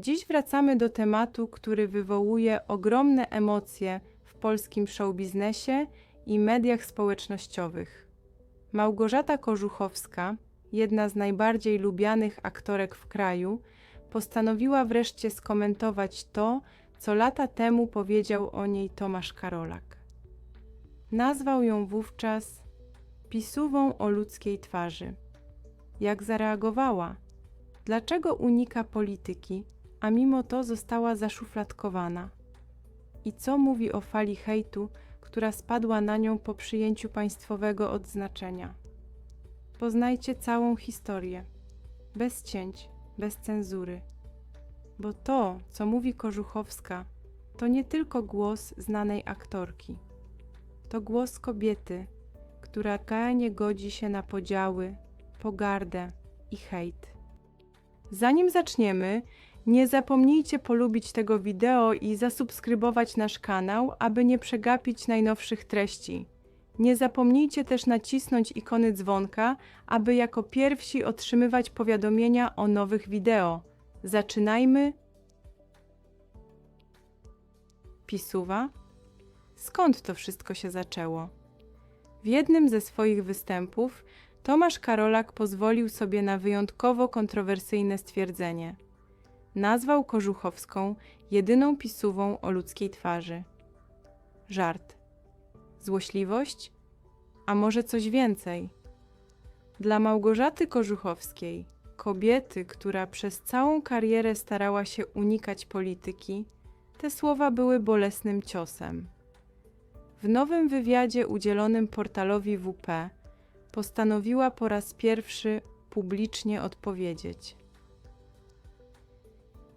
Dziś wracamy do tematu, który wywołuje ogromne emocje w polskim showbiznesie i mediach społecznościowych. Małgorzata Kożuchowska, jedna z najbardziej lubianych aktorek w kraju, postanowiła wreszcie skomentować to, co lata temu powiedział o niej Tomasz Karolak. Nazwał ją wówczas pisuwą o ludzkiej twarzy. Jak zareagowała? Dlaczego unika polityki, a mimo to została zaszufladkowana? I co mówi o fali hejtu, która spadła na nią po przyjęciu państwowego odznaczenia? Poznajcie całą historię, bez cięć, bez cenzury. Bo to, co mówi Kożuchowska, to nie tylko głos znanej aktorki. To głos kobiety, która nie godzi się na podziały, pogardę i hejt. Zanim zaczniemy, nie zapomnijcie polubić tego wideo i zasubskrybować nasz kanał, aby nie przegapić najnowszych treści. Nie zapomnijcie też nacisnąć ikony dzwonka, aby jako pierwsi otrzymywać powiadomienia o nowych wideo. Zaczynajmy. Pisuwa? Skąd to wszystko się zaczęło? W jednym ze swoich występów Tomasz Karolak pozwolił sobie na wyjątkowo kontrowersyjne stwierdzenie. Nazwał Kożuchowską jedyną pisuwą o ludzkiej twarzy. Żart. Złośliwość? A może coś więcej? Dla Małgorzaty Kożuchowskiej, kobiety, która przez całą karierę starała się unikać polityki, te słowa były bolesnym ciosem. W nowym wywiadzie udzielonym portalowi WP postanowiła po raz pierwszy publicznie odpowiedzieć.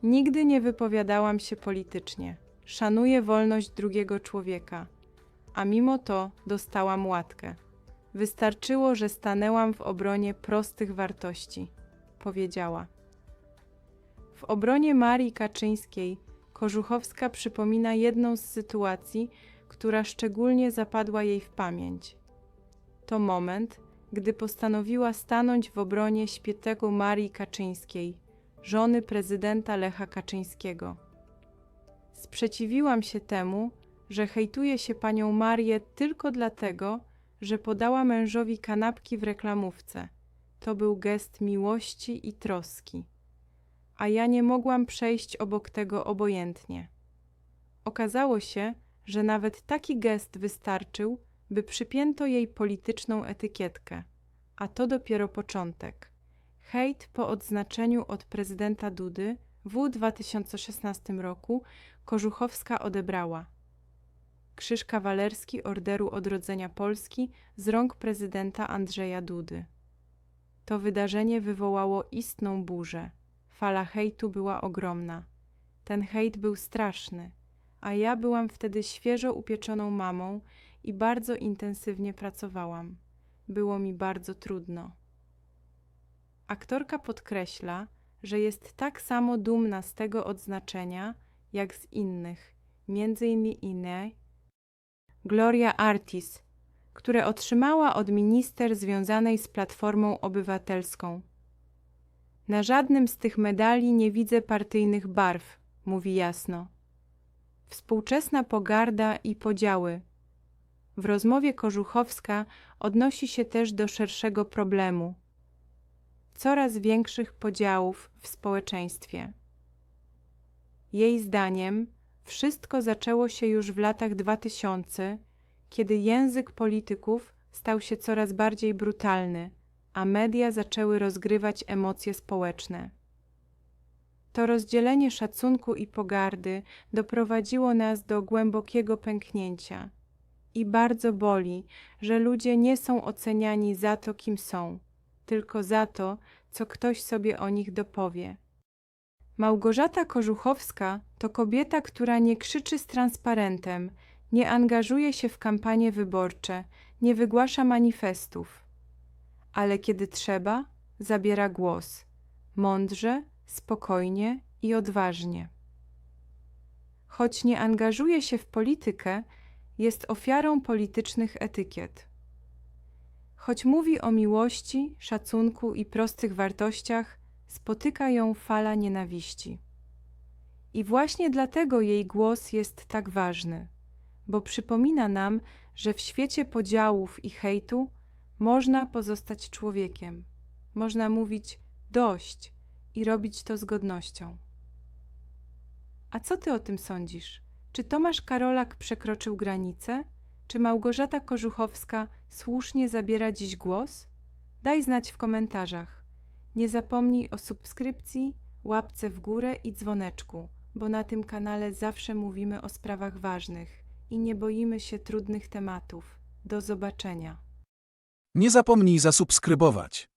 Nigdy nie wypowiadałam się politycznie. Szanuję wolność drugiego człowieka, a mimo to dostałam łatkę. Wystarczyło, że stanęłam w obronie prostych wartości, powiedziała. W obronie Marii Kaczyńskiej Kożuchowska przypomina jedną z sytuacji, która szczególnie zapadła jej w pamięć. To moment, gdy postanowiła stanąć w obronie śpietego Marii Kaczyńskiej, żony prezydenta Lecha Kaczyńskiego. Sprzeciwiłam się temu, że hejtuje się panią Marię tylko dlatego, że podała mężowi kanapki w reklamówce. To był gest miłości i troski. A ja nie mogłam przejść obok tego obojętnie. Okazało się, że nawet taki gest wystarczył, by przypięto jej polityczną etykietkę, a to dopiero początek. Hejt po odznaczeniu od prezydenta Dudy w 2016 roku Kożuchowska odebrała. Krzyż kawalerski Orderu Odrodzenia Polski z rąk prezydenta Andrzeja Dudy. To wydarzenie wywołało istną burzę. Fala hejtu była ogromna. Ten hejt był straszny, a ja byłam wtedy świeżo upieczoną mamą i bardzo intensywnie pracowałam. Było mi bardzo trudno. Aktorka podkreśla, że jest tak samo dumna z tego odznaczenia, jak z innych, między innymi Gloria Artis, które otrzymała od minister związanej z Platformą Obywatelską. Na żadnym z tych medali nie widzę partyjnych barw, mówi jasno. Współczesna pogarda i podziały. W rozmowie Kożuchowska odnosi się też do szerszego problemu coraz większych podziałów w społeczeństwie. Jej zdaniem wszystko zaczęło się już w latach 2000, kiedy język polityków stał się coraz bardziej brutalny, a media zaczęły rozgrywać emocje społeczne. To rozdzielenie szacunku i pogardy doprowadziło nas do głębokiego pęknięcia. I bardzo boli, że ludzie nie są oceniani za to, kim są, tylko za to, co ktoś sobie o nich dopowie. Małgorzata Kożuchowska to kobieta, która nie krzyczy z transparentem, nie angażuje się w kampanie wyborcze, nie wygłasza manifestów. Ale kiedy trzeba, zabiera głos mądrze, spokojnie i odważnie. Choć nie angażuje się w politykę, jest ofiarą politycznych etykiet. Choć mówi o miłości, szacunku i prostych wartościach, spotyka ją fala nienawiści. I właśnie dlatego jej głos jest tak ważny, bo przypomina nam, że w świecie podziałów i hejtu można pozostać człowiekiem. Można mówić dość i robić to z godnością. A co ty o tym sądzisz? Czy Tomasz Karolak przekroczył granicę? Czy Małgorzata Kożuchowska słusznie zabiera dziś głos? Daj znać w komentarzach. Nie zapomnij o subskrypcji, łapce w górę i dzwoneczku, bo na tym kanale zawsze mówimy o sprawach ważnych i nie boimy się trudnych tematów. Do zobaczenia. Nie zapomnij zasubskrybować.